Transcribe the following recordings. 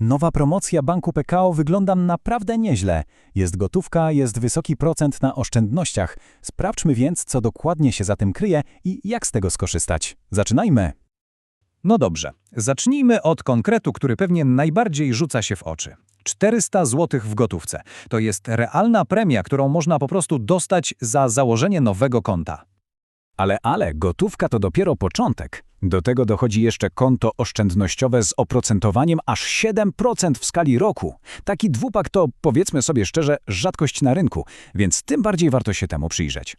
Nowa promocja Banku PKO wygląda naprawdę nieźle. Jest gotówka, jest wysoki procent na oszczędnościach. Sprawdźmy więc, co dokładnie się za tym kryje i jak z tego skorzystać. Zaczynajmy! No dobrze, zacznijmy od konkretu, który pewnie najbardziej rzuca się w oczy. 400 zł w gotówce. To jest realna premia, którą można po prostu dostać za założenie nowego konta. Ale, ale, gotówka to dopiero początek. Do tego dochodzi jeszcze konto oszczędnościowe z oprocentowaniem aż 7% w skali roku. Taki dwupak to, powiedzmy sobie szczerze, rzadkość na rynku, więc tym bardziej warto się temu przyjrzeć.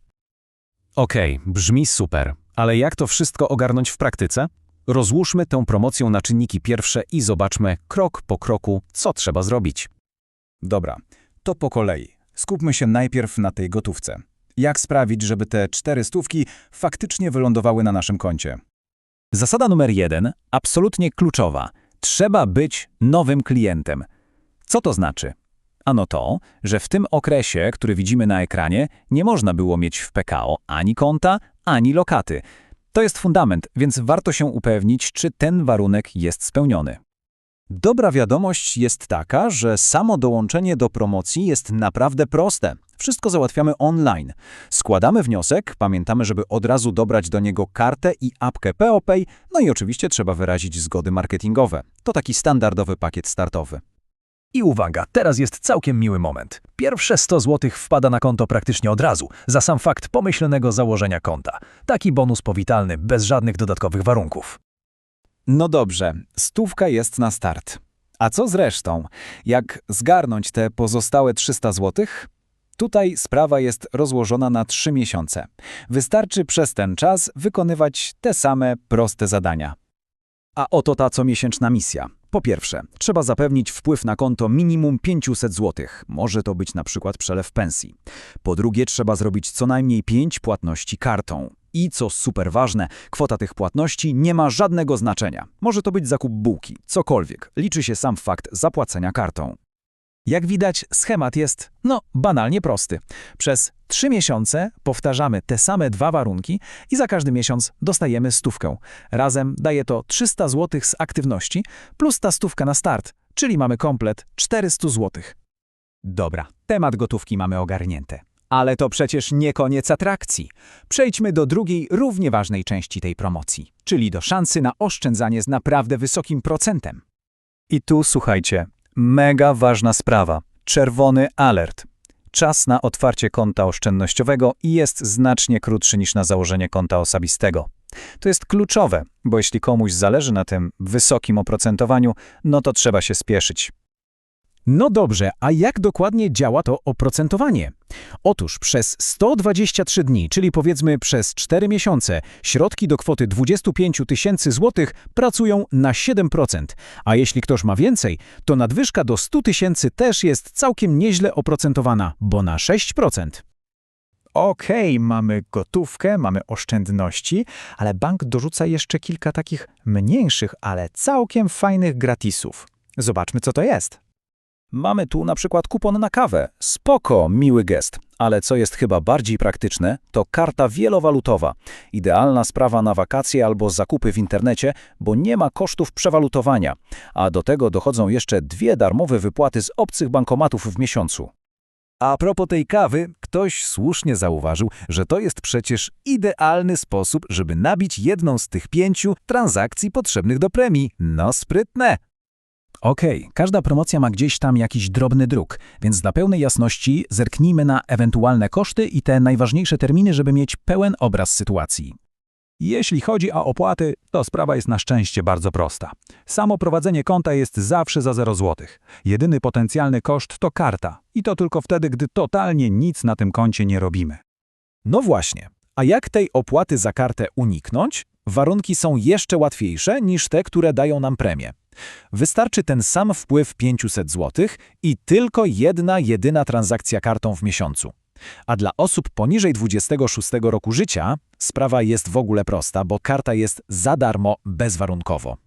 Okej, brzmi super, ale jak to wszystko ogarnąć w praktyce? Rozłóżmy tę promocję na czynniki pierwsze i zobaczmy krok po kroku, co trzeba zrobić. Dobra, to po kolei. Skupmy się najpierw na tej gotówce. Jak sprawić, żeby te cztery stówki faktycznie wylądowały na naszym koncie? Zasada numer jeden, absolutnie kluczowa. Trzeba być nowym klientem. Co to znaczy? Ano to, że w tym okresie, który widzimy na ekranie, nie można było mieć w PKO ani konta, ani lokaty. To jest fundament, więc warto się upewnić, czy ten warunek jest spełniony. Dobra wiadomość jest taka, że samo dołączenie do promocji jest naprawdę proste. Wszystko załatwiamy online. Składamy wniosek, pamiętamy, żeby od razu dobrać do niego kartę i apkę POPay, no i oczywiście trzeba wyrazić zgody marketingowe. To taki standardowy pakiet startowy. I uwaga, teraz jest całkiem miły moment. Pierwsze 100 zł wpada na konto praktycznie od razu, za sam fakt pomyślnego założenia konta. Taki bonus powitalny, bez żadnych dodatkowych warunków. No dobrze, stówka jest na start. A co z resztą? Jak zgarnąć te pozostałe 300 zł? Tutaj sprawa jest rozłożona na 3 miesiące. Wystarczy przez ten czas wykonywać te same proste zadania. A oto ta comiesięczna misja. Po pierwsze, trzeba zapewnić wpływ na konto minimum 500 zł. Może to być na przykład przelew pensji. Po drugie, trzeba zrobić co najmniej 5 płatności kartą. I co super ważne, kwota tych płatności nie ma żadnego znaczenia. Może to być zakup bułki, cokolwiek. Liczy się sam fakt zapłacenia kartą. Jak widać, schemat jest, no, banalnie prosty. Przez trzy miesiące powtarzamy te same dwa warunki i za każdy miesiąc dostajemy stówkę. Razem daje to 300 zł z aktywności plus ta stówka na start, czyli mamy komplet 400 zł. Dobra, temat gotówki mamy ogarnięte. Ale to przecież nie koniec atrakcji. Przejdźmy do drugiej, równie ważnej części tej promocji, czyli do szansy na oszczędzanie z naprawdę wysokim procentem. I tu słuchajcie, mega ważna sprawa. Czerwony alert. Czas na otwarcie konta oszczędnościowego jest znacznie krótszy niż na założenie konta osobistego. To jest kluczowe, bo jeśli komuś zależy na tym wysokim oprocentowaniu, no to trzeba się spieszyć. No dobrze, a jak dokładnie działa to oprocentowanie? Otóż przez 123 dni, czyli powiedzmy przez 4 miesiące, środki do kwoty 25 tysięcy złotych pracują na 7%, a jeśli ktoś ma więcej, to nadwyżka do 100 tysięcy też jest całkiem nieźle oprocentowana, bo na 6%. Okej, mamy gotówkę, mamy oszczędności, ale bank dorzuca jeszcze kilka takich mniejszych, ale całkiem fajnych gratisów. Zobaczmy, co to jest. Mamy tu na przykład kupon na kawę. Spoko, miły gest. Ale co jest chyba bardziej praktyczne, to karta wielowalutowa. Idealna sprawa na wakacje albo zakupy w internecie, bo nie ma kosztów przewalutowania. A do tego dochodzą jeszcze dwie darmowe wypłaty z obcych bankomatów w miesiącu. A propos tej kawy, ktoś słusznie zauważył, że to jest przecież idealny sposób, żeby nabić jedną z tych pięciu transakcji potrzebnych do premii. No sprytne! Okej, każda promocja ma gdzieś tam jakiś drobny druk, więc dla pełnej jasności zerknijmy na ewentualne koszty i te najważniejsze terminy, żeby mieć pełen obraz sytuacji. Jeśli chodzi o opłaty, to sprawa jest na szczęście bardzo prosta. Samo prowadzenie konta jest zawsze za 0 zł. Jedyny potencjalny koszt to karta i to tylko wtedy, gdy totalnie nic na tym koncie nie robimy. No właśnie, a jak tej opłaty za kartę uniknąć? Warunki są jeszcze łatwiejsze niż te, które dają nam premię. Wystarczy ten sam wpływ 500 zł i tylko jedna jedyna transakcja kartą w miesiącu. A dla osób poniżej 26 roku życia sprawa jest w ogóle prosta, bo karta jest za darmo bezwarunkowo.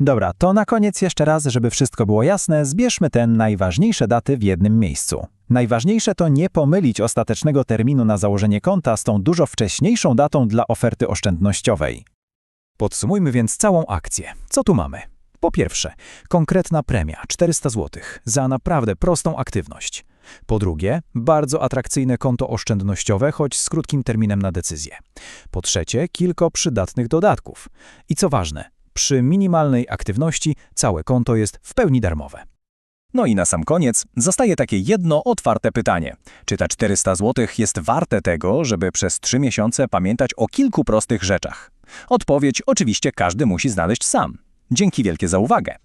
Dobra, to na koniec jeszcze raz, żeby wszystko było jasne, zbierzmy te najważniejsze daty w jednym miejscu. Najważniejsze to nie pomylić ostatecznego terminu na założenie konta z tą dużo wcześniejszą datą dla oferty oszczędnościowej. Podsumujmy więc całą akcję. Co tu mamy? Po pierwsze, konkretna premia 400 zł za naprawdę prostą aktywność. Po drugie, bardzo atrakcyjne konto oszczędnościowe, choć z krótkim terminem na decyzję. Po trzecie, kilka przydatnych dodatków. I co ważne, przy minimalnej aktywności całe konto jest w pełni darmowe. No i na sam koniec zostaje takie jedno otwarte pytanie. Czy te 400 zł jest warte tego, żeby przez 3 miesiące pamiętać o kilku prostych rzeczach? Odpowiedź oczywiście każdy musi znaleźć sam. Dzięki wielkie za uwagę.